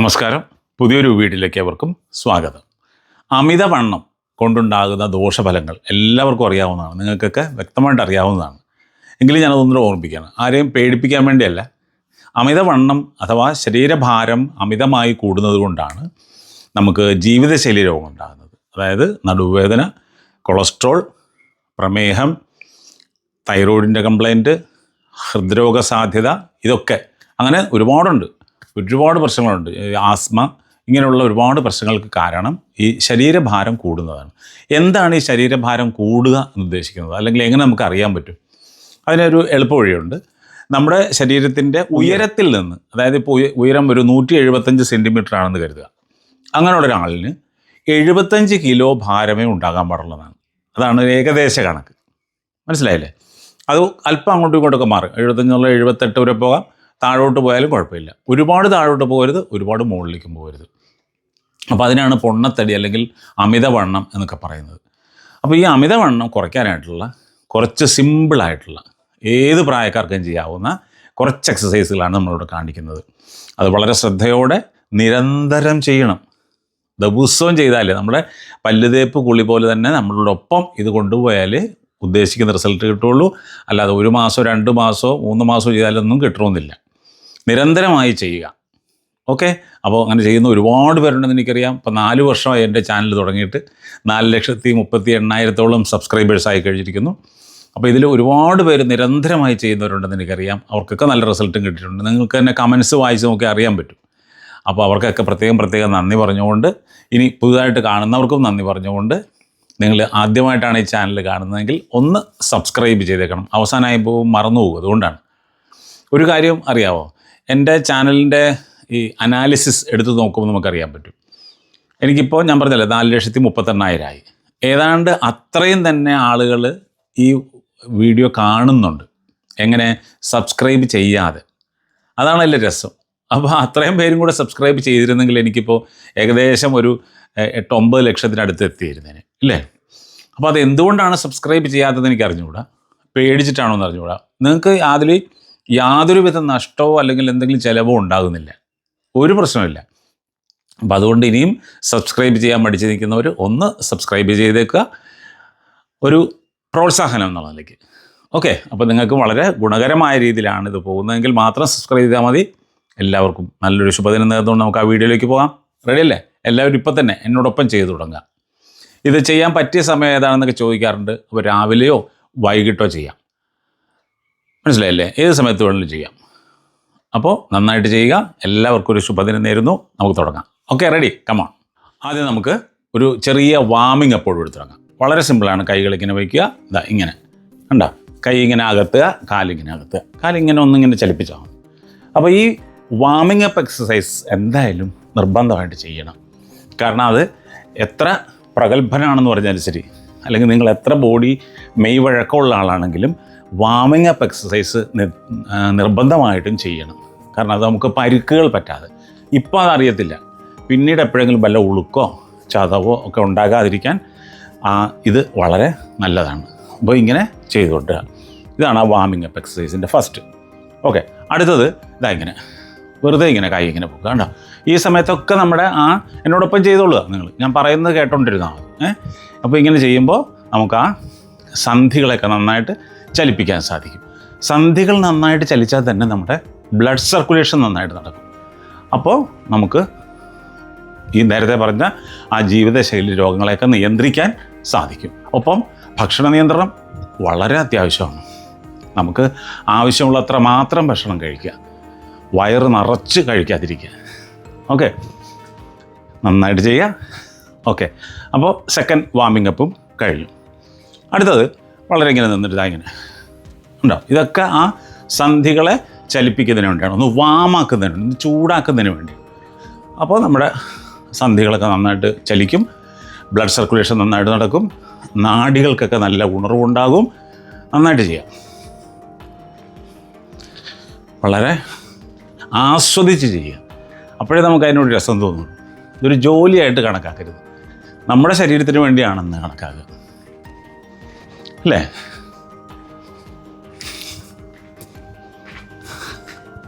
നമസ്കാരം. പുതിയൊരു വീട്ടിലേക്ക് അവർക്കും സ്വാഗതം. അമിതവണ്ണം കൊണ്ടുണ്ടാകുന്ന ദോഷഫലങ്ങൾ എല്ലാവർക്കും അറിയാവുന്നതാണ്. നിങ്ങൾക്കൊക്കെ വ്യക്തമായിട്ട് അറിയാവുന്നതാണ്. എങ്കിലും ഞാനതൊന്നും ഓർമ്മിപ്പിക്കുകയാണ്. ആരെയും പേടിപ്പിക്കാൻ വേണ്ടിയല്ല. അമിതവണ്ണം അഥവാ ശരീരഭാരം അമിതമായി കൂടുന്നത് കൊണ്ടാണ് നമുക്ക് ജീവിതശൈലി രോഗം ഉണ്ടാകുന്നത് അതായത് നടുവേദന കൊളസ്ട്രോൾ പ്രമേഹം തൈറോയിഡിന്റെ കംപ്ലൈന്റ് ഹൃദ്രോഗ സാധ്യത ഇതൊക്കെ അങ്ങനെ ഒരുപാടുണ്ട്. ഒരുപാട് പ്രശ്നങ്ങളുണ്ട്. ആസ്മ ഇങ്ങനെയുള്ള ഒരുപാട് പ്രശ്നങ്ങൾക്ക് കാരണം ഈ ശരീരഭാരം കൂടുന്നതാണ്. എന്താണ് ഈ ശരീരഭാരം കൂടുക എന്ന് ഉദ്ദേശിക്കുന്നത്? അല്ലെങ്കിൽ എങ്ങനെ നമുക്ക് അറിയാൻ പറ്റും? അതിനൊരു എളുപ്പ വഴിയുണ്ട്. നമ്മുടെ ശരീരത്തിന്റെ ഉയരത്തിൽ നിന്ന് അതായത് ഇപ്പോൾ ഉയരം ഒരു നൂറ്റി എഴുപത്തഞ്ച് സെന്റിമീറ്റർ ആണെന്ന് കരുതുക. അങ്ങനെയുള്ള ഒരാളിന് എഴുപത്തഞ്ച് കിലോ ഭാരമേ ഉണ്ടാകാൻ പാടുള്ളതാണ്. അതാണ് ഏകദേശ കണക്ക്. മനസ്സിലായില്ലേ? അത് അല്പം അങ്ങോട്ടും ഇങ്ങോട്ടൊക്കെ മാറും. എഴുപത്തഞ്ചുള്ള എഴുപത്തെട്ട് വരെ പോകാം. താഴോട്ട് പോയാലും കുഴപ്പമില്ല. ഒരുപാട് താഴോട്ട് പോകരുത് ഒരുപാട് മുകളിലേക്കും പോകരുത്. അപ്പോൾ അതിനാണ് പൊണ്ണത്തടി അല്ലെങ്കിൽ അമിതവണ്ണം എന്നൊക്കെ പറയുന്നത്. അപ്പോൾ ഈ അമിതവണ്ണം കുറയ്ക്കാനായിട്ടുള്ള കുറച്ച് സിമ്പിളായിട്ടുള്ള ഏത് പ്രായക്കാർക്കും ചെയ്യാവുന്ന കുറച്ച് എക്സസൈസുകളാണ് നമ്മളിവിടെ കാണിക്കുന്നത്. അത് വളരെ ശ്രദ്ധയോടെ നിരന്തരം ചെയ്യണം. ദിവസവും ചെയ്താൽ നമ്മുടെ പല്ലുതേപ്പ് കുളി പോലെ തന്നെ നമ്മളുടെ ഒപ്പം ഇത് കൊണ്ടുപോയാൽ ഉദ്ദേശിക്കുന്ന റിസൾട്ട് കിട്ടുള്ളൂ. അല്ലാതെ ഒരു മാസമോ രണ്ട് മാസമോ മൂന്ന് മാസമോ ചെയ്താലൊന്നും കിട്ടണമെന്നില്ല. നിരന്തരമായി ചെയ്യുക. ഓക്കെ? അപ്പോൾ അങ്ങനെ ചെയ്യുന്ന ഒരുപാട് പേരുണ്ടെന്ന് എനിക്കറിയാം. ഇപ്പോൾ നാല് വർഷമായി എന്റെ ചാനൽ തുടങ്ങിയിട്ട് നാല് ലക്ഷത്തി മുപ്പത്തി എണ്ണായിരത്തോളം സബ്സ്ക്രൈബേഴ്സ് ആയി കഴിഞ്ഞിരിക്കുന്നു. അപ്പോൾ ഇതിൽ ഒരുപാട് പേര് നിരന്തരമായി ചെയ്യുന്നവരുണ്ടെന്ന് എനിക്കറിയാം. അവർക്കൊക്കെ നല്ല റിസൾട്ടും കിട്ടിയിട്ടുണ്ട്. നിങ്ങൾക്ക് തന്നെ കമൻസ് വായിച്ച് നോക്കി അറിയാൻ പറ്റും. അപ്പോൾ അവർക്കൊക്കെ പ്രത്യേകം പ്രത്യേകം നന്ദി പറഞ്ഞുകൊണ്ട് ഇനി പുതുതായിട്ട് കാണുന്നവർക്കും നന്ദി പറഞ്ഞുകൊണ്ട് നിങ്ങൾ ആദ്യമായിട്ടാണ് ഈ ചാനൽ കാണുന്നതെങ്കിൽ ഒന്ന് സബ്സ്ക്രൈബ് ചെയ്തേക്കണം. അവസാനമായി പോകും മറന്നു പോകും. അതുകൊണ്ടാണ്. ഒരു കാര്യം അറിയാവോ? എന്റെ ചാനലിന്റെ ഈ അനാലിസിസ് എടുത്ത് നോക്കുമ്പോൾ നമുക്കറിയാൻ പറ്റും. എനിക്കിപ്പോൾ ഞാൻ പറഞ്ഞല്ലേ നാല് ലക്ഷത്തി മുപ്പത്തെണ്ണായിരമായി ഏതാണ്ട് അത്രയും തന്നെ ആളുകൾ ഈ വീഡിയോ കാണുന്നുണ്ട്. എങ്ങനെ? സബ്സ്ക്രൈബ് ചെയ്യാതെ. അതാണ് അതിന്റെ രസം. അപ്പോൾ അത്രയും പേരും കൂടെ സബ്സ്ക്രൈബ് ചെയ്തിരുന്നെങ്കിൽ എനിക്കിപ്പോൾ ഏകദേശം ഒരു എട്ട് ഒമ്പത് ലക്ഷത്തിനടുത്ത് എത്തിയിരുന്നേനെ ഇല്ലേ? അപ്പോൾ അത് എന്തുകൊണ്ടാണ് സബ്സ്ക്രൈബ് ചെയ്യാത്തതെന്ന് എനിക്ക് അറിഞ്ഞുകൂടാ പേടിച്ചിട്ടാണോ എന്ന് അറിഞ്ഞുകൂടാ? നിങ്ങൾക്ക് അതിൽ യാതൊരുവിധ നഷ്ടമോ അല്ലെങ്കിൽ എന്തെങ്കിലും ചിലവോ ഉണ്ടാകുന്നില്ല. ഒരു പ്രശ്നമില്ല അപ്പം അതുകൊണ്ട് ഇനിയും സബ്സ്ക്രൈബ് ചെയ്യാൻ പഠിച്ചു നിൽക്കുന്നവർ ഒന്ന് സബ്സ്ക്രൈബ് ചെയ്തേക്കുക. ഒരു പ്രോത്സാഹനം എന്നുള്ള നിലയ്ക്ക്. ഓക്കെ അപ്പോൾ നിങ്ങൾക്ക് വളരെ ഗുണകരമായ രീതിയിലാണ് ഇത് പോകുന്നതെങ്കിൽ മാത്രം സബ്സ്ക്രൈബ് ചെയ്താൽ മതി. എല്ലാവർക്കും നല്ലൊരു ശുഭദിനം നേർന്നുകൊണ്ട് നമുക്ക് ആ വീഡിയോയിലേക്ക് പോകാം. റെഡി അല്ലേ? എല്ലാവരും ഇപ്പം തന്നെ എന്നോടൊപ്പം ചെയ്തു തുടങ്ങുക. ഇത് ചെയ്യാൻ പറ്റിയ സമയം ഏതാണെന്നൊക്കെ ചോദിക്കാറുണ്ട്. അപ്പോൾ രാവിലെയോ വൈകിട്ടോ ചെയ്യാം. മനസ്സിലായില്ലേ? ഏത് സമയത്ത് വേണമെങ്കിലും ചെയ്യാം. അപ്പോൾ നന്നായിട്ട് ചെയ്യുക. എല്ലാവർക്കും ഒരു ശുഭദിനം നേരുന്നു. നമുക്ക് തുടങ്ങാം. ഓക്കെ റെഡി കമോൺ ആദ്യം നമുക്ക് ഒരു ചെറിയ വാമിങ് എപ്പോഴും എടുത്ത് തുടങ്ങാം വളരെ സിമ്പിളാണ് കൈകൾ ഇങ്ങനെ വയ്ക്കുക. ഇതാ ഇങ്ങനെ. കണ്ടോ? കൈ ഇങ്ങനെ അകത്തുക കാലിങ്ങനെ അകത്തുക. കാലിങ്ങനെ ഒന്നിങ്ങനെ ചലിപ്പിച്ചാൽ അപ്പോൾ ഈ വാമിങ് അപ്പ് എക്സസൈസ് എന്തായാലും നിർബന്ധമായിട്ട് ചെയ്യണം. കാരണം അത് എത്ര പ്രഗത്ഭനാണെന്ന് പറഞ്ഞാലും ശരി അല്ലെങ്കിൽ നിങ്ങൾ എത്ര ബോഡി മെയ് വഴക്കമുള്ള ആളാണെങ്കിലും വാമിങ് അപ്പ് എക്സസൈസ് നിർബന്ധമായിട്ടും ചെയ്യണം. കാരണം അത് നമുക്ക് പരുക്കുകൾ പറ്റാതെ. ഇപ്പോൾ അതറിയത്തില്ല. പിന്നീട് എപ്പോഴെങ്കിലും വല്ല ഉളുക്കോ ചതവോ ഒക്കെ ഉണ്ടാകാതിരിക്കാൻ ആ, ഇത് വളരെ നല്ലതാണ്. അപ്പോൾ ഇങ്ങനെ ചെയ്തുകൊണ്ടുക ഇതാണ് ആ വാമിംഗ് അപ്പ് എക്സസൈസിന്റെ ഫസ്റ്റ് ഓക്കെ അടുത്തത് ഇതാ ഇങ്ങനെ. വെറുതെ ഇങ്ങനെ കൈ ഇങ്ങനെ പോകുക കണ്ടോ? ഈ സമയത്തൊക്കെ നമ്മുടെ ആ എന്നോടൊപ്പം ചെയ്തോളുക നിങ്ങൾ. ഞാൻ പറയുന്നത് കേട്ടോണ്ടിരുന്നാൽ മതി. ഏ? അപ്പോൾ ഇങ്ങനെ ചെയ്യുമ്പോൾ നമുക്ക് ആ സന്ധികളൊക്കെ നന്നായിട്ട് ചലിപ്പിക്കാൻ സാധിക്കും. സന്ധികൾ നന്നായിട്ട് ചലിച്ചാൽ തന്നെ നമ്മുടെ ബ്ലഡ് സർക്കുലേഷൻ നന്നായിട്ട് നടക്കും. അപ്പോൾ നമുക്ക് ഈ നേരത്തെ പറഞ്ഞ ആ ജീവിതശൈലി രോഗങ്ങളെയൊക്കെ നിയന്ത്രിക്കാൻ സാധിക്കും. ഒപ്പം ഭക്ഷണ നിയന്ത്രണം വളരെ അത്യാവശ്യമാണ്. നമുക്ക് ആവശ്യമുള്ളത്ര മാത്രം ഭക്ഷണം കഴിക്കുക. വയറ് നിറച്ച് കഴിക്കാതിരിക്കുക. ഓക്കെ? നന്നായിട്ട് ചെയ്യുക. ഓക്കെ. അപ്പോൾ സെക്കൻഡ് വാമിംഗ് അപ്പും കഴിഞ്ഞു. അടുത്തത് വളരെ ഇങ്ങനെ നിന്നിട്ട് ഇങ്ങനെ. ഉണ്ടോ? ഇതൊക്കെ ആ സന്ധികളെ ചലിപ്പിക്കുന്നതിന് വേണ്ടിയാണ്. ഒന്ന് വാമാക്കുന്നതിന് വേണ്ടി ഒന്ന് ചൂടാക്കുന്നതിന് വേണ്ടി. അപ്പോൾ നമ്മുടെ സന്ധികളൊക്കെ നന്നായിട്ട് ചലിക്കും. ബ്ലഡ് സർക്കുലേഷൻ നന്നായിട്ട് നടക്കും. നാടികൾക്കൊക്കെ നല്ല ഉണർവുണ്ടാകും. നന്നായിട്ട് ചെയ്യാം. വളരെ ആസ്വദിച്ച് ചെയ്യുക. അപ്പോഴേ നമുക്ക് അതിനോട് രസം തോന്നും ഇതൊരു ജോലിയായിട്ട് കണക്കാക്കരുത്. നമ്മുടെ ശരീരത്തിന് വേണ്ടിയാണെന്ന് കണക്കാക്കുക. അല്ലേ?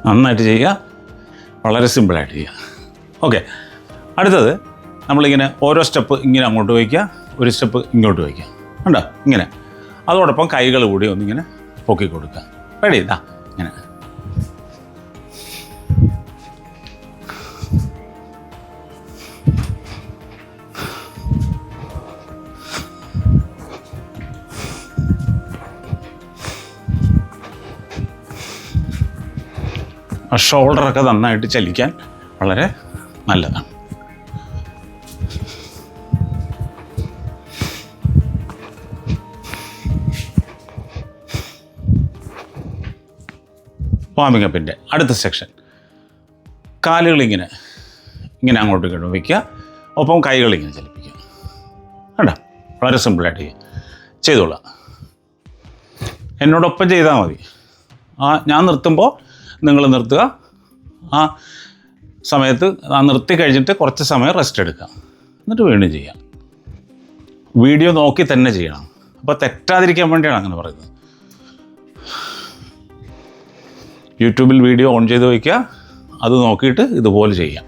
നന്നായിട്ട് ചെയ്യുക. വളരെ സിമ്പിളായിട്ട് ചെയ്യുക. ഓക്കെ. അടുത്തത് നമ്മളിങ്ങനെ ഓരോ സ്റ്റെപ്പ് ഇങ്ങനെ അങ്ങോട്ട് വയ്ക്കുക ഒരു സ്റ്റെപ്പ് ഇങ്ങോട്ട് വയ്ക്കുക. ഉണ്ടോ ഇങ്ങനെ. അതോടൊപ്പം കൈകൾ കൂടി ഒന്നിങ്ങനെ പൊക്കി കൊടുക്കുക. റെഡി ഇതാ ഇങ്ങനെ. ഷോൾഡറൊക്കെ നന്നായിട്ട് ചലിക്കാൻ വളരെ നല്ലതാണ്. വാമിംഗ് അപ്പിന്റെ അടുത്ത സെക്ഷൻ. കാലുകൾ ഇങ്ങനെ ഇങ്ങനെ അങ്ങോട്ടും ഇങ്ങോട്ടും വയ്ക്കുക ഒപ്പം കൈകളിങ്ങനെ ചലിപ്പിക്കുക. കേട്ടോ വളരെ സിമ്പിളായിട്ട് ചെയ്യുക ചെയ്തോളാം എന്നോടൊപ്പം ചെയ്താൽ മതി. ആ ഞാൻ നിർത്തുമ്പോൾ നിങ്ങൾ നിർത്തുക. ആ സമയത്ത് ആ നിർത്തി കഴിഞ്ഞിട്ട് കുറച്ച് സമയം റെസ്റ്റ് എടുക്കുക. എന്നിട്ട് വീണ്ടും ചെയ്യാം. വീഡിയോ നോക്കി തന്നെ ചെയ്യണം. അപ്പോൾ തെറ്റാതിരിക്കാൻ വേണ്ടിയാണ് അങ്ങനെ പറയുന്നത്. യൂട്യൂബിൽ വീഡിയോ ഓൺ ചെയ്ത് വയ്ക്കുക. അത് നോക്കിയിട്ട് ഇതുപോലെ ചെയ്യാം.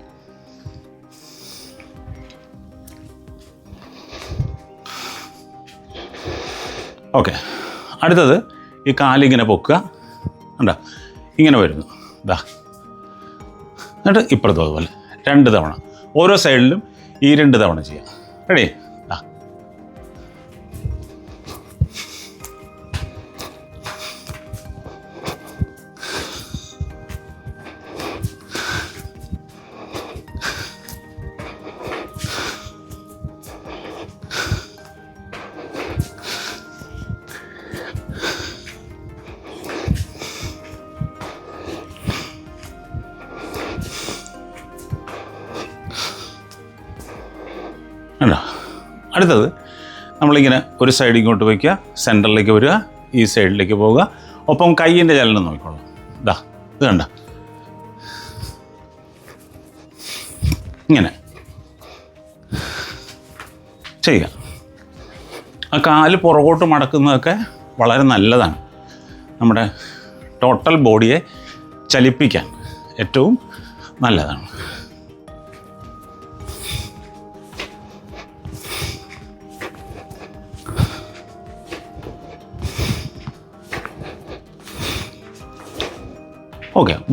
ഓക്കെ അടുത്തത് ഈ കാലിങ്ങനെ പൊക്കുക. കണ്ടോ? ഇങ്ങനെ വരുന്നു. ഇതാ എന്നിട്ട് ഇപ്പുറത്തും അതുപോലെ രണ്ട് തവണ. ഓരോ സൈഡിലും ഈ രണ്ട് തവണ ചെയ്യാം. റെഡി ഒരു സൈഡ് ഇങ്ങോട്ട് വയ്ക്കുക സെന്ററിലേക്ക് വരിക ഈ സൈഡിലേക്ക് പോവുക. ഒപ്പം കയ്യിന്റെ ചലനം നോക്കിക്കോളാം. ഇതാ ഇത് കണ്ട. ഇങ്ങനെ. ചെയ്യുക. ആ കാൽ പുറകോട്ട് മടക്കുന്നതൊക്കെ വളരെ നല്ലതാണ്. നമ്മുടെ ടോട്ടൽ ബോഡിയെ ചലിപ്പിക്കാൻ ഏറ്റവും നല്ലതാണ്.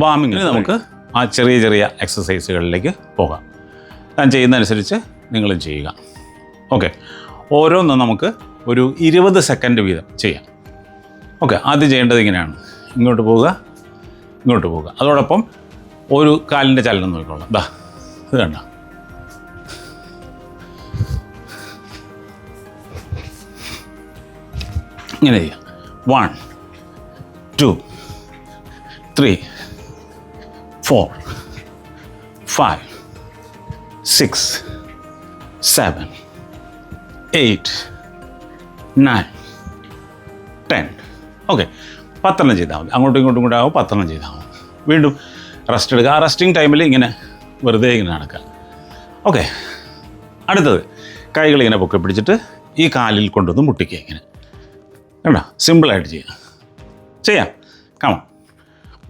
വാമിങ്ങിന് നമുക്ക് ആ ചെറിയ ചെറിയ എക്സസൈസുകളിലേക്ക് പോകാം. ഞാൻ ചെയ്യുന്നതനുസരിച്ച് നിങ്ങളും ചെയ്യുക. ഓക്കെ ഓരോന്നും നമുക്ക് ഒരു ഇരുപത് സെക്കൻഡ് വീതം ചെയ്യാം. ഓക്കെ ആദ്യം ചെയ്യേണ്ടത് ഇങ്ങനെയാണ്. ഇങ്ങോട്ട് പോവുക. ഇങ്ങോട്ട് പോവുക. അതോടൊപ്പം ഒരു കാലിന്റെ ചലനം നോക്കിക്കോളാം ദാ ഇത് കണ്ട? ഇങ്ങനെ ചെയ്യാം. One two three four five six seven eight nine ten okay പത്തെണ്ണം ചെയ്താൽ മതി. അങ്ങോട്ടും ഇങ്ങോട്ടും കൂടെ ആവും പത്തെണ്ണം ചെയ്താൽ മതി. വീണ്ടും റെസ്റ്റ് എടുക്കുക. ആ റെസ്റ്റിംഗ് ടൈമിൽ ഇങ്ങനെ വെറുതെ ഇങ്ങനെ നടക്കുക. ഓക്കെ അടുത്തത്. കൈകൾ ഇങ്ങനെ പൊക്കി പിടിച്ചിട്ട് ഈ കാലിൽ കൊണ്ടുവന്ന് മുട്ടിക്കുക ഇങ്ങനെ. കേട്ടോ സിമ്പിളായിട്ട് ചെയ്യാം. ചെയ്യാം. കമ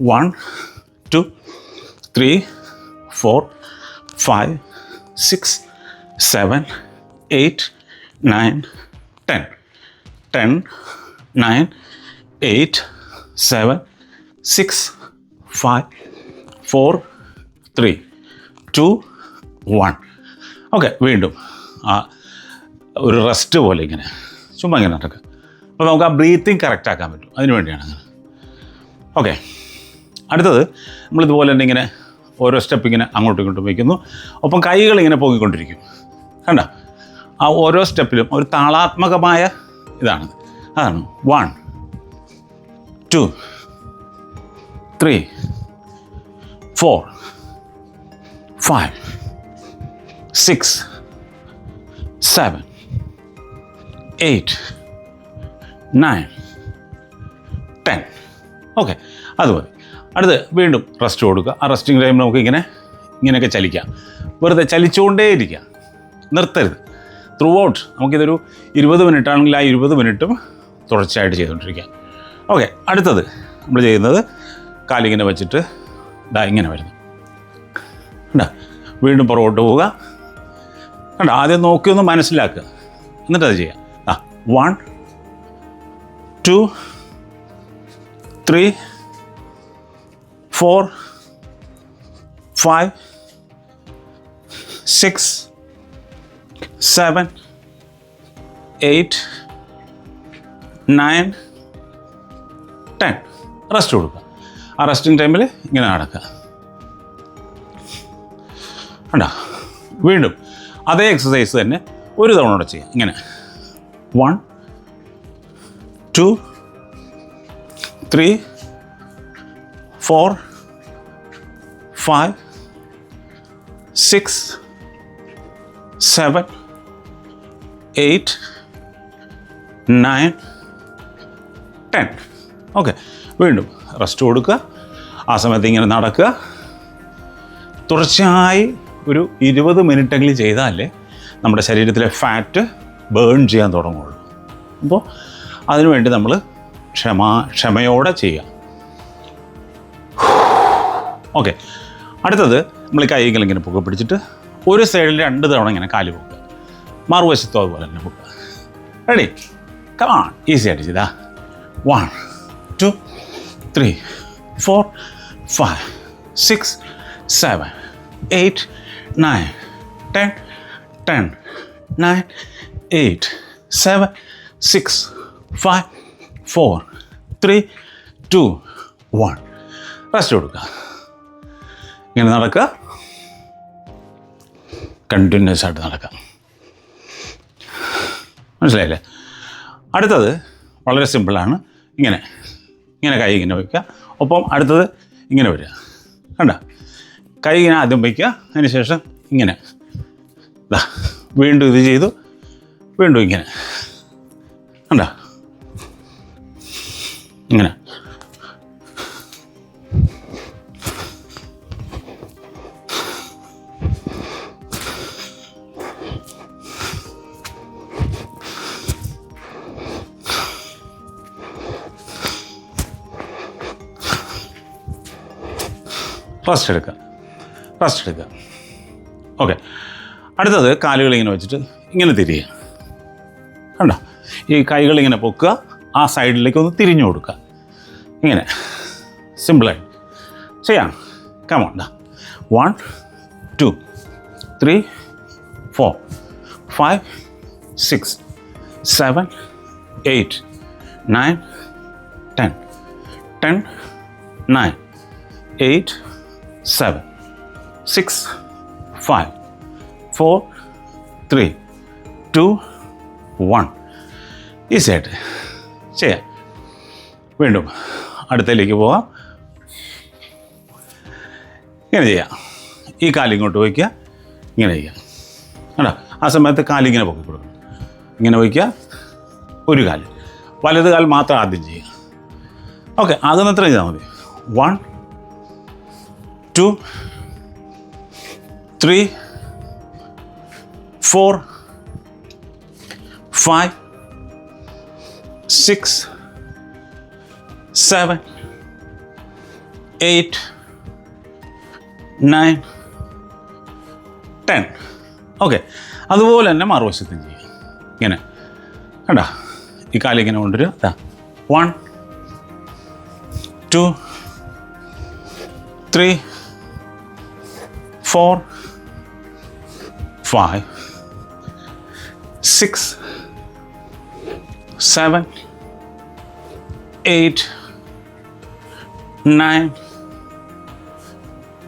one two three four five six seven eight nine ten ten nine eight seven six five four three two one okay വീണ്ടും. ആ ഒരു റെസ്റ്റ് പോലെ ഇങ്ങനെ. ചുമ്മാ ഇങ്ങനെ നടക്കുക അപ്പോൾ നമുക്ക് ആ ബ്രീത്തിങ് കറക്റ്റ് ആക്കാൻ പറ്റും. അതിന് വേണ്ടിയാണ് അങ്ങനെ. ഓക്കെ അടുത്തത് നമ്മളിതുപോലെ തന്നെ ഇങ്ങനെ ഓരോ സ്റ്റെപ്പ് ഇങ്ങനെ അങ്ങോട്ടും ഇങ്ങോട്ടും വയ്ക്കുന്നു. ഒപ്പം കൈകൾ ഇങ്ങനെ പൊങ്ങിക്കൊണ്ടിരിക്കും. കണ്ട? ആ ഓരോ സ്റ്റെപ്പിലും ഒരു താളാത്മകമായ ഇതാണ്. അതാണ്. One two three four five six seven eight nine ten okay അത് മതി അടുത്ത് വീണ്ടും റെസ്റ്റ് കൊടുക്കുക. ആ റെസ്റ്റിംഗ് ടൈമിൽ നമുക്ക് ഇങ്ങനെ ഇങ്ങനെയൊക്കെ ചലിക്കാം. വെറുതെ ചലിച്ചുകൊണ്ടേ ഇരിക്കുക നിർത്തരുത്. ത്രൂ ഔട്ട് നമുക്കിതൊരു ഇരുപത് മിനിറ്റ് ആണെങ്കിൽ ആ ഇരുപത് മിനിറ്റും തുടർച്ചയായിട്ട് ചെയ്തുകൊണ്ടിരിക്കുക ഓക്കെ അടുത്തത് നമ്മൾ ചെയ്യുന്നത് കാലിങ്ങനെ വെച്ചിട്ട് ഇതാ ഇങ്ങനെ വരുന്നു. കണ്ട? വീണ്ടും പുറകോട്ട് പോവുക. കണ്ട? ആദ്യം നോക്കി ഒന്ന് മനസ്സിലാക്കുക. എന്നിട്ടത് ചെയ്യാം ആ one two three four five six seven eight nine ten. Rest കൊടുക്കുക. ആ റെസ്റ്റിംഗ് ടൈമിൽ ഇങ്ങനെ നടക്കുക. കണ്ടോ? വീണ്ടും അതേ എക്സസൈസ് തന്നെ ഒരു തവണ കൂടെ ചെയ്യുക. ഇങ്ങനെ. One two three four five six seven eight nine ten. Okay വീണ്ടും റെസ്റ്റ് കൊടുക്കുക. ആ സമയത്ത് ഇങ്ങനെ നടക്കുക. തുടർച്ചയായി ഒരു ഇരുപത് മിനിറ്റെങ്കിലും ചെയ്താലേ നമ്മുടെ ശരീരത്തിലെ ഫാറ്റ് ബേൺ ചെയ്യാൻ തുടങ്ങുള്ളൂ അപ്പോൾ അതിനുവേണ്ടി നമ്മൾ ക്ഷമ ക്ഷമയോടെ ചെയ്യുക. ഓക്കെ. അടുത്തത് നമ്മൾ കൈ ഇങ്ങനെ പൊക്കെ പിടിച്ചിട്ട് ഒരു സൈഡിൽ രണ്ട് തവണ ഇങ്ങനെ കാൽ പൊക്കുക. മറുവശത്തും അതുപോലെ തന്നെ പൊക്കുക. റെഡി കമാൺ ഈസി ആയിട്ട് ചെയ്താ. One two three four five six seven eight nine ten ten nine eight seven six five four three two one rest കൊടുക്കുക. ഇങ്ങനെ നടക്കുക. കണ്ടിന്യൂസ് ആയിട്ട് നടക്കുക. മനസ്സിലായില്ലേ? അടുത്തത് വളരെ സിമ്പിളാണ് ഇങ്ങനെ. ഇങ്ങനെ കൈ ഇങ്ങനെ വയ്ക്കുക ഒപ്പം അടുത്തത് ഇങ്ങനെ വരിക. കണ്ട? കൈ ഇങ്ങനെ ആദ്യം വയ്ക്കുക അതിന് ശേഷം ഇങ്ങനെ. ഇതാ വീണ്ടും ഇത് ചെയ്തു. വീണ്ടും ഇങ്ങനെ. കണ്ട? ഇങ്ങനെ. റെസ്റ്റ് എടുക്കുക. റെസ്റ്റ് എടുക്കുക. ഓക്കെ അടുത്തത് കാലുകൾ ഇങ്ങനെ വെച്ചിട്ട് ഇങ്ങനെ തിരിയുക. കണ്ടോ? ഈ കൈകൾ ഇങ്ങനെ പൊക്കുക ആ സൈഡിലേക്ക് ഒന്ന് തിരിഞ്ഞു കൊടുക്കുക. ഇങ്ങനെ. സിമ്പിളായി ചെയ്യാം. Come on one two three four five six seven eight nine ten ten nine eight seven six, five, four, three, two, one. Easy ആയിട്ട് ചെയ്യാം. വീണ്ടും അടുത്തതിലേക്ക് പോവാം. ഇങ്ങനെ ചെയ്യാം. ഈ കാലിങ്ങോട്ട് വയ്ക്കുക. ഇങ്ങനെ ചെയ്യുക കണ്ടോ? ആ സമയത്ത് കാലിങ്ങനെ പൊക്കി കൊടുക്കണം. ഇങ്ങനെ വയ്ക്കുക. ഒരു കാൽ. വലത് കാൽ മാത്രം ആദ്യം ചെയ്യുക. ഓക്കെ ആദ്യം അത്ര ചെയ്താൽ മതി. One two three four five six seven eight nine ten. Okay. അതുപോലെ തന്നെ മറുവശത്തും ചെയ്യും? ഇങ്ങനെ. കണ്ട? ഈ കാലിങ്ങനെ കൊണ്ടുവരിക. അതാ one two three four five six seven eight nine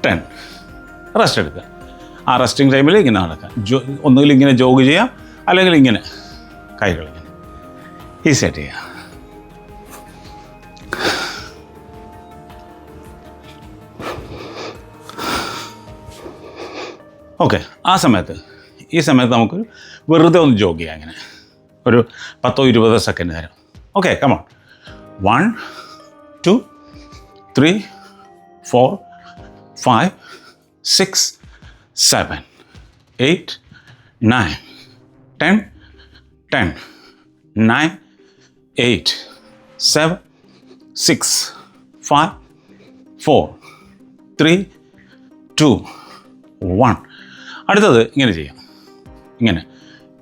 ten rest എടുക്കുക ആ റെസ്റ്റിംഗ് ടൈമിൽ ഇങ്ങനെ നടക്കുക ജോ ഒന്നുകിൽ ഇങ്ങനെ ജോഗ് ചെയ്യാം അല്ലെങ്കിൽ ഇങ്ങനെ കൈകൾ ഇങ്ങനെ. ഈസി ആയിട്ട് ചെയ്യാം. ഓക്കെ ആ സമയത്ത് ഈ സമയത്ത് നമുക്ക് വെറുതെ ഒന്ന് ജോഗ് ചെയ്യാം അങ്ങനെ ഒരു പത്തോ ഇരുപതോ സെക്കൻഡ് നേരം. Okay come on one two three four five six seven eight nine ten ten nine eight seven six five four three two one അടുത്തത് ഇങ്ങനെ ചെയ്യാം. ഇങ്ങനെ.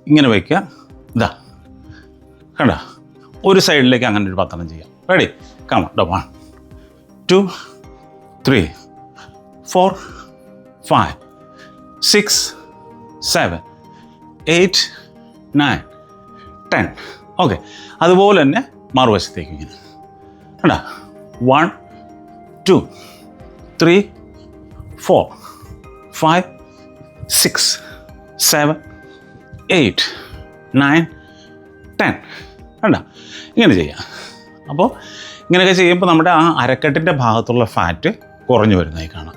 ഇങ്ങനെ വയ്ക്കുക. ഇതാ കണ്ട? ഒരു സൈഡിലേക്ക് അങ്ങനെ ഒരു പത്തെണ്ണം ചെയ്യാം. റെഡി കമ ഡോ one two three four five six seven eight nine ten okay അതുപോലെ തന്നെ മറുവശത്തേക്ക് ഇങ്ങനെ. കണ്ട? One two three four five six seven eight nine ten. വേണ്ട ഇങ്ങനെ ചെയ്യാം. അപ്പോൾ ഇങ്ങനെയൊക്കെ ചെയ്യുമ്പോൾ നമ്മുടെ ആ അരക്കെട്ടിന്റെ ഭാഗത്തുള്ള ഫാറ്റ് കുറഞ്ഞു വരുന്നതായി കാണാം.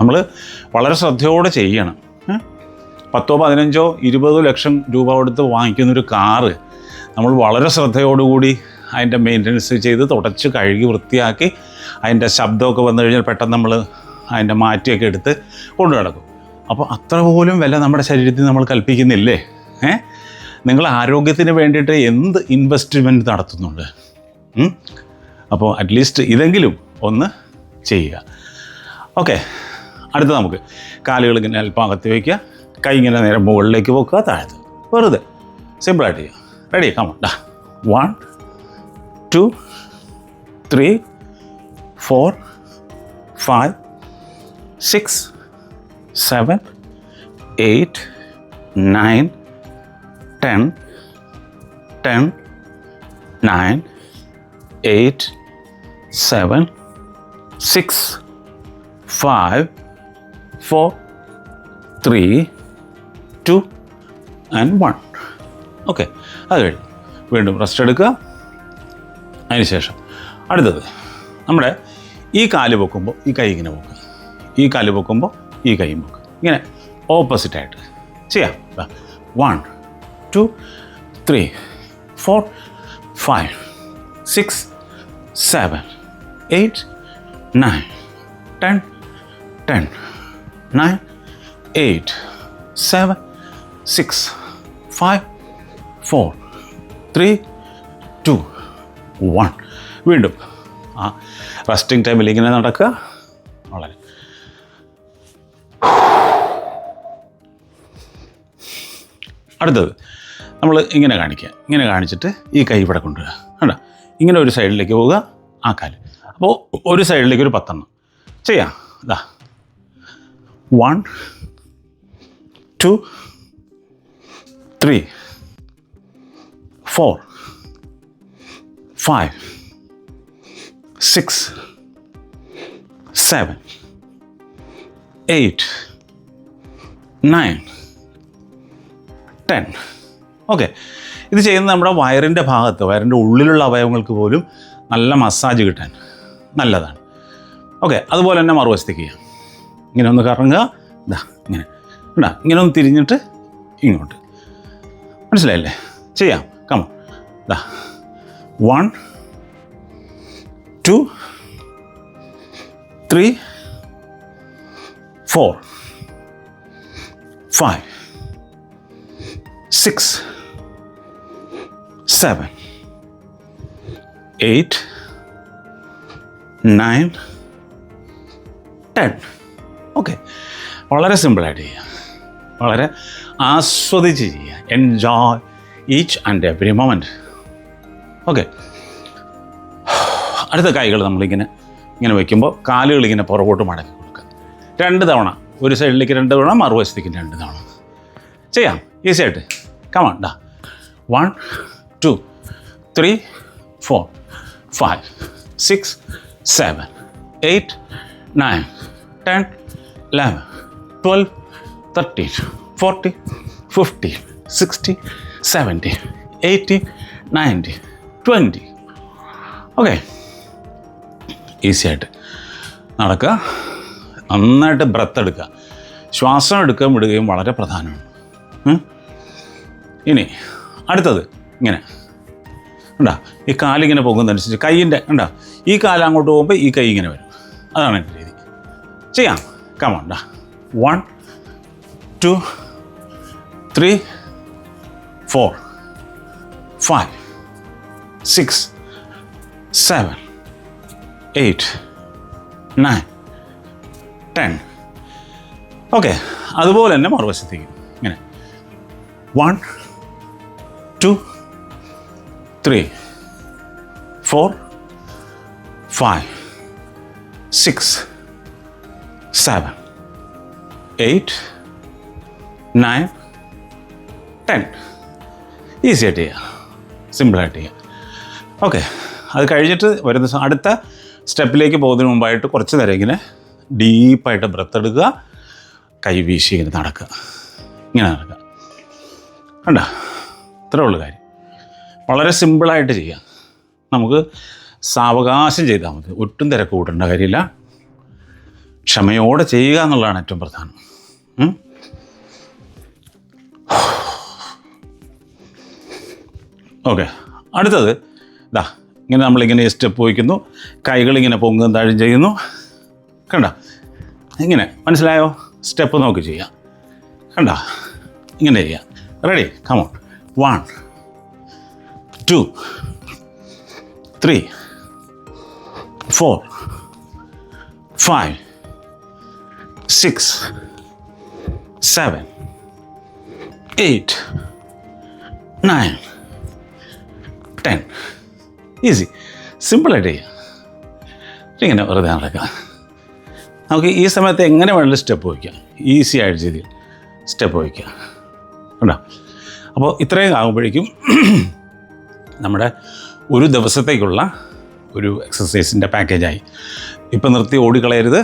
നമ്മൾ വളരെ ശ്രദ്ധയോടെ ചെയ്യണം? പത്തോ പതിനഞ്ചോ ഇരുപതോ ലക്ഷം രൂപ കൊടുത്ത് വാങ്ങിക്കുന്നൊരു കാറ് നമ്മൾ വളരെ ശ്രദ്ധയോടുകൂടി അതിന്റെ മെയിന്റനൻസ് ചെയ്ത് തുടച്ച് കഴുകി വൃത്തിയാക്കി അതിന്റെ ശബ്ദമൊക്കെ വന്നു കഴിഞ്ഞാൽ പെട്ടെന്ന് നമ്മൾ അതിന്റെ മാറ്റിയൊക്കെ എടുത്ത് കൊണ്ടു നടക്കും. അപ്പോൾ അത്ര പോലും വില നമ്മുടെ ശരീരത്തിൽ നമ്മൾ കൽപ്പിക്കുന്നില്ലേ? ഏ? നിങ്ങൾ ആരോഗ്യത്തിന് വേണ്ടിയിട്ട് എന്ത് ഇൻവെസ്റ്റ്മെന്റ് നടത്തുന്നുണ്ട്? അപ്പോൾ അറ്റ്ലീസ്റ്റ് ഇതെങ്കിലും ഒന്ന് ചെയ്യുക. ഓക്കെ അടുത്ത നമുക്ക് കാലുകൾ ഇങ്ങനെ അല്പം അകത്ത് വയ്ക്കുക. കൈ ഇങ്ങനെ നേരെ മുകളിലേക്ക് വെക്കുക താഴത്ത്. വെറുതെ. സിമ്പിളായിട്ട് ചെയ്യുക. Ready come one two three four five six seven eight nine ten ten nine eight seven six five four three two and one. Okay അത് കഴിഞ്ഞു. വീണ്ടും റെസ്റ്റ് എടുക്കുക. അതിനുശേഷം അടുത്തത് നമ്മുടെ ഈ കാൽ പൊക്കുമ്പോൾ ഈ കൈ ഇങ്ങനെ പൊക്കുക ഈ കാൽ പൊക്കുമ്പോൾ ഈ കൈയും പൊക്കും. ഇങ്ങനെ ഓപ്പോസിറ്റായിട്ട് ചെയ്യാം. One two three four five six seven eight nine ten ten nine eight seven six five four three two one വീണ്ടും ആ റെസ്റ്റിംഗ് ടൈമിൽ ഇങ്ങനെ നടക്കുക. അടുത്തത് നമ്മൾ ഇങ്ങനെ കാണിക്കുക. ഇങ്ങനെ കാണിച്ചിട്ട് ഈ കൈ ഇവിടെ കൊണ്ടുവരിക. കണ്ടോ? ഇങ്ങനെ ഒരു സൈഡിലേക്ക് പോവുക ആ കാൽ. അപ്പോൾ ഒരു സൈഡിലേക്ക് ഒരു പത്തെണ്ണം. ചെയ്യാം. ഇതാ. One two three four five six seven eight nine ten. Okay. ഇത് ചെയ്യുന്നത് നമ്മുടെ വയറിന്റെ ഭാഗത്ത് വയറിന്റെ ഉള്ളിലുള്ള അവയവങ്ങൾക്ക് പോലും നല്ല മസാജ് കിട്ടാൻ നല്ലതാണ്. ഓക്കെ അതുപോലെ തന്നെ മറുവശത്തേക്ക് ചെയ്യാം. ഇങ്ങനെ ഒന്ന് കറങ്ങുക. ഇതാ ഇങ്ങനെ. ഇടാ ഇങ്ങനെ ഒന്ന് തിരിഞ്ഞിട്ട് ഇങ്ങോട്ട്. മനസ്സിലായില്ലേ? ചെയ്യാം. കമ ഇതാ one two three four five six seven, eight, nine, ten. Okay. വളരെ സിമ്പിളായിട്ട് ചെയ്യുക വളരെ ആസ്വദിച്ച് ചെയ്യുക enjoy each and every moment okay. അടുത്ത കൈകൾ നമ്മളിങ്ങനെ ഇങ്ങനെ വയ്ക്കുമ്പോൾ കാലുകൾ ഇങ്ങനെ പുറകോട്ട് മടക്കി കൊടുക്കുക. രണ്ട് തവണ. ഒരു സൈഡിലേക്ക് രണ്ട് തവണ മറുവശത്തേക്ക് രണ്ട് തവണ. ചെയ്യാം. ഈസി ആയിട്ട്. കമാൺ ഡാ. One two three four five six seven eight nine ten eleven twelve thirteen forty fifty sixty seventy eighty ninety twenty okay easy ആയിട്ട് നടക്കുക. നന്നായിട്ട് ബ്രത്ത് എടുക്കുക. ശ്വാസം എടുക്കുകയും വിടുകയും വളരെ പ്രധാനമാണ്. ഇനി അടുത്തത് ഇങ്ങനെ. ഉണ്ടാ ഈ കാലിങ്ങനെ പോകുന്നതനുസരിച്ച് കൈയിന്റെ ഉണ്ടാ ഈ കാൽ അങ്ങോട്ട് പോകുമ്പോൾ ഈ കൈ ഇങ്ങനെ വരും. അതാണ് എന്റെ രീതി. ചെയ്യാം. കമണ്ട one two. Three four five six seven eight nine ten okay അതുപോലെ തന്നെ മറുവശത്തേക്ക്. One two three four five six seven eight nine ten. Easy ആയിട്ട് ചെയ്യുക സിമ്പിളായിട്ട് ചെയ്യുക ഓക്കെ അത് കഴിഞ്ഞിട്ട് വരുന്ന അടുത്ത സ്റ്റെപ്പിലേക്ക് പോകുന്നതിന് മുമ്പായിട്ട് കുറച്ച് നേരം ഇങ്ങനെ ഡീപ്പായിട്ട് ബ്രത്ത് എടുക്കുക. കൈ വീശി ഇങ്ങനെ നടക്കുക. ഇങ്ങനെ നടക്കുക. കണ്ട? ഇത്രേ ഉള്ളൂ കാര്യം. വളരെ സിമ്പിളായിട്ട് ചെയ്യാം. നമുക്ക് സാവകാശം ചെയ്താൽ മതി. ഒട്ടും തിരക്ക് കൂട്ടേണ്ട കാര്യമില്ല. ക്ഷമയോടെ ചെയ്യുക എന്നുള്ളതാണ് ഏറ്റവും പ്രധാനം? ഓക്കെ. അടുത്തത് ഇതാ ഇങ്ങനെ നമ്മളിങ്ങനെ സ്റ്റെപ്പ് വയ്ക്കുന്നു. കൈകളിങ്ങനെ പൊങ്ങും താഴും ചെയ്യുന്നു. കണ്ട? ഇങ്ങനെ. മനസ്സിലായോ? സ്റ്റെപ്പ് നോക്കി ചെയ്യാം. കണ്ട? ഇങ്ങനെ ചെയ്യാം. Ready come on one two three four five six seven eight nine ten easy സിമ്പിളായിട്ട് ചെയ്യാം ഇങ്ങനെ വെറുതെ നടക്കാം. നമുക്ക് ഈ സമയത്ത് എങ്ങനെ വേണമെങ്കിലും സ്റ്റെപ്പ് വയ്ക്കാം. ഈസി ആയിട്ട് രീതിയിൽ സ്റ്റെപ്പ് വയ്ക്കുക കണ്ടോ? അപ്പോൾ ഇത്രയും ആകുമ്പോഴേക്കും നമ്മുടെ ഒരു ദിവസത്തേക്കുള്ള ഒരു എക്സസൈസിന്റെ പാക്കേജായി ഇപ്പം നിർത്തി ഓടിക്കളയരുത്.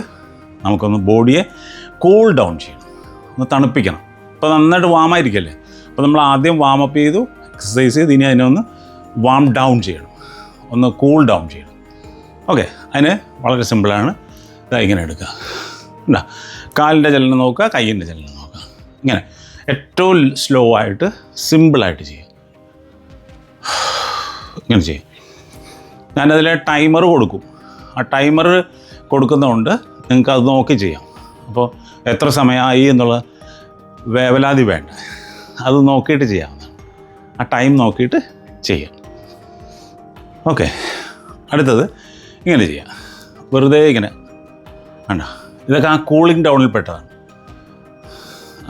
നമുക്കൊന്ന് ബോഡിയെ കൂൾ ഡൗൺ ചെയ്യണം. ഒന്ന് തണുപ്പിക്കണം. ഇപ്പോൾ നന്നായിട്ട് വാമായിരിക്കല്ലേ അപ്പോൾ നമ്മൾ ആദ്യം വാമപ്പ് ചെയ്തു എക്സസൈസ് ചെയ്ത് ഇനി അതിനെ ഒന്ന് വാം ഡൗൺ ചെയ്യണം. ഒന്ന് കൂൾ ഡൗൺ ചെയ്യണം. ഓക്കെ അതിന് വളരെ സിമ്പിളാണ് ഇതാ ഇങ്ങനെ എടുക്കുക. കാലിന്റെ ചലനം നോക്കുക കയ്യിന്റെ ചലനം നോക്കുക. ഇങ്ങനെ. ഏറ്റവും സ്ലോ ആയിട്ട് സിമ്പിളായിട്ട് ചെയ്യുക ഇങ്ങനെ ചെയ്യും. ഞാനതിൽ ടൈമർ കൊടുക്കും. ആ ടൈമർ കൊടുക്കുന്നതുകൊണ്ട് നിങ്ങൾക്ക് അത് നോക്കി ചെയ്യാം. അപ്പോൾ എത്ര സമയമായി എന്നുള്ള വേവലാതി വേണ്ട. അത് നോക്കിയിട്ട് ചെയ്യാവുന്നതാണ്. ആ ടൈം നോക്കിയിട്ട് ചെയ്യാം. ഓക്കെ അടുത്തത് ഇങ്ങനെ ചെയ്യാം. വെറുതെ ഇങ്ങനെ. വേണ്ട. ഇതൊക്കെ ആ കൂളിംഗ് ഡൗണിൽ പെട്ടതാണ്.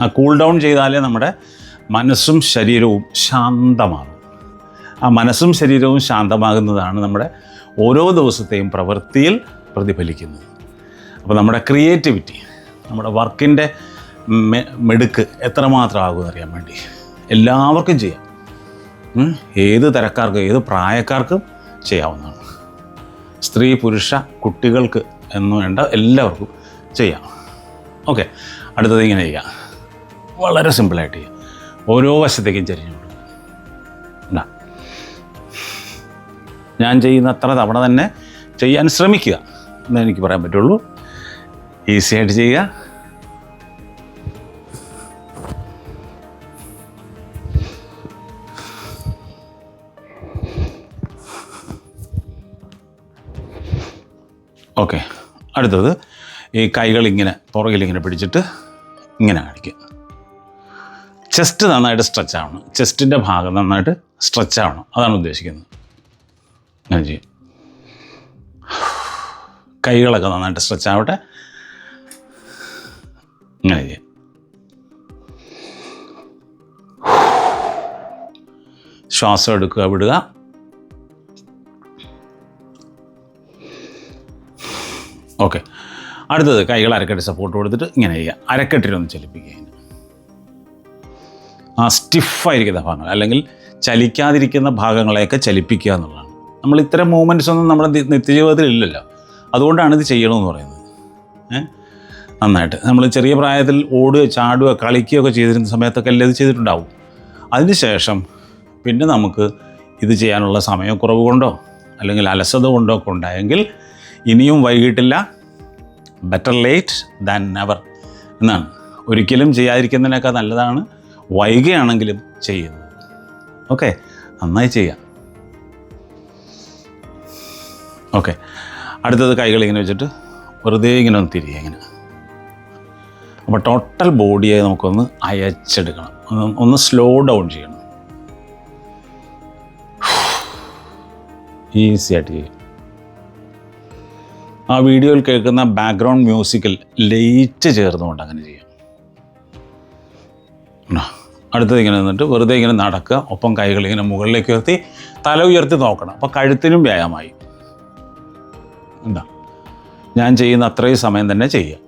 ആ കൂൾ ഡൗൺ ചെയ്താലേ നമ്മുടെ മനസ്സും ശരീരവും ശാന്തമാകും. ആ മനസ്സും ശരീരവും ശാന്തമാകുന്നതാണ് നമ്മുടെ ഓരോ ദിവസത്തെയും പ്രവൃത്തിയിൽ പ്രതിഫലിക്കുന്നത്. അപ്പോൾ നമ്മുടെ ക്രിയേറ്റിവിറ്റി നമ്മുടെ വർക്കിന്റെ മെടുക്ക് എത്രമാത്രം ആകുമെന്ന് അറിയാൻ വേണ്ടി എല്ലാവർക്കും ചെയ്യാം. ഏത് തരക്കാർക്കും ഏത് പ്രായക്കാർക്കും ചെയ്യാവുന്നതാണ്. സ്ത്രീ പുരുഷ കുട്ടികൾക്ക് എന്ന് വേണ്ട എല്ലാവർക്കും ചെയ്യാം. ഓക്കെ അടുത്തത് ഇങ്ങനെ ചെയ്യാം. വളരെ സിമ്പിളായിട്ട് ചെയ്യാം. ഓരോ വശത്തേക്കും ചരിഞ്ഞു കൊടുക്കുക. ഞാൻ ചെയ്യുന്ന അത്ര തവണ തന്നെ ചെയ്യാൻ ശ്രമിക്കുക. എന്നേ എനിക്ക് പറയാൻ പറ്റുള്ളൂ. ഈസി ആയിട്ട് ചെയ്യുക. ഓക്കെ. അടുത്തത് ഈ കൈകൾ ഇങ്ങനെ പുറകിലിങ്ങനെ പിടിച്ചിട്ട് ഇങ്ങനെ കാണിക്കുക. ചെസ്റ്റ് നന്നായിട്ട് സ്ട്രെച്ച് ആവണം. ചെസ്റ്റിന്റെ ഭാഗം നന്നായിട്ട് സ്ട്രെച്ച് ആവണം. അതാണ് ഉദ്ദേശിക്കുന്നത്. അങ്ങനെ ചെയ്യും കൈകളൊക്കെ നന്നായിട്ട് സ്ട്രെച്ച് ആവട്ടെ. ഇങ്ങനെ ചെയ്യാം ശ്വാസം എടുക്കുക വിടുക. ഓക്കെ അടുത്തത് കൈകൾ അരക്കെട്ട് സപ്പോർട്ട് കൊടുത്തിട്ട് ഇങ്ങനെ ചെയ്യുക. അരക്കെട്ടിലൊന്ന് ചലിപ്പിക്കുക. ആ സ്റ്റിഫായിരിക്കുന്ന ഭാഗങ്ങൾ അല്ലെങ്കിൽ ചലിക്കാതിരിക്കുന്ന ഭാഗങ്ങളെയൊക്കെ ചലിപ്പിക്കുക എന്നുള്ളതാണ്. നമ്മൾ ഇത്തരം മൂവ്മെന്റ്സ് ഒന്നും നമ്മുടെ നിത്യജീവിതത്തിൽ ഇല്ലല്ലോ. അതുകൊണ്ടാണ് ഇത് ചെയ്യണമെന്ന് പറയുന്നത്? നന്നായിട്ട്. നമ്മൾ ചെറിയ പ്രായത്തിൽ ഓടുക ചാടുക കളിക്കുകയൊക്കെ ചെയ്തിരുന്ന സമയത്തൊക്കെ അല്ലേ ഇത് ചെയ്തിട്ടുണ്ടാവും? അതിനുശേഷം പിന്നെ നമുക്ക് ഇത് ചെയ്യാനുള്ള സമയക്കുറവ് കൊണ്ടോ അല്ലെങ്കിൽ അലസത കൊണ്ടോ ഒക്കെ ഉണ്ടായെങ്കിൽ ഇനിയും വൈകിട്ടില്ല. ബെറ്റർ ലേറ്റ് ദാൻ നെവർ എന്നാണ്. ഒരിക്കലും ചെയ്യാതിരിക്കുന്നതിനേക്കാൾ നല്ലതാണ് വൈകിയാണെങ്കിലും ചെയ്യുന്നത് ഓക്കെ നന്നായി ചെയ്യാം. ഓക്കെ അടുത്തത് കൈകൾ ഇങ്ങനെ വെച്ചിട്ട് വെറുതെ ഇങ്ങനെ ഒന്ന് തിരികെ ഇങ്ങനെ. അപ്പോൾ ടോട്ടൽ ബോഡിയെ നമുക്കൊന്ന് അയച്ചെടുക്കണം. ഒന്ന് സ്ലോ ഡൗൺ ചെയ്യണം. ഈസി ആയിട്ട് ചെയ്യും. ആ വീഡിയോയിൽ കേൾക്കുന്ന ബാക്ക്ഗ്രൗണ്ട് മ്യൂസിക്കിൽ ലൈറ്റ് ചേർന്നുകൊണ്ട് അങ്ങനെ ചെയ്യാം? അടുത്തത് ഇങ്ങനെ നിന്നിട്ട് വെറുതെ ഇങ്ങനെ നടക്കുക. ഒപ്പം കൈകൾ ഇങ്ങനെ മുകളിലേക്ക് ഉയർത്തി തല ഉയർത്തി നോക്കണം. അപ്പോൾ കഴുത്തിനും വ്യായാമമായി. എന്താ? ഞാൻ ചെയ്യുന്ന അത്രയും സമയം തന്നെ ചെയ്യുക.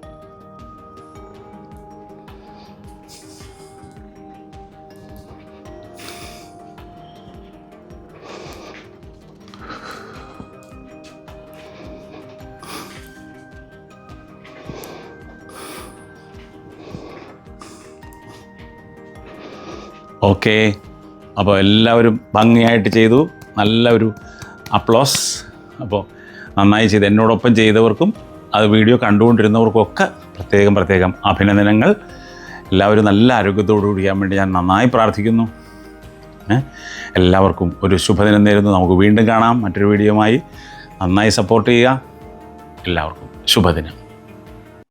ഓക്കെ. അപ്പോൾ എല്ലാവരും ഭംഗിയായിട്ട് ചെയ്തു. നല്ല ഒരു അപ്ലോസ്. അപ്പോൾ നന്നായി ചെയ്ത് എന്നോടൊപ്പം ചെയ്തവർക്കും അത് വീഡിയോ കണ്ടുകൊണ്ടിരുന്നവർക്കൊക്കെ പ്രത്യേകം പ്രത്യേകം അഭിനന്ദനങ്ങൾ. എല്ലാവരും നല്ല ആരോഗ്യത്തോടു കൂടിയാൻ വേണ്ടി ഞാൻ നന്നായി പ്രാർത്ഥിക്കുന്നു? എല്ലാവർക്കും ഒരു ശുഭദിനം നേരുന്നു. നമുക്ക് വീണ്ടും കാണാം. മറ്റൊരു വീഡിയോയുമായി നന്നായി സപ്പോർട്ട് ചെയ്യുക. എല്ലാവർക്കും ശുഭദിനം.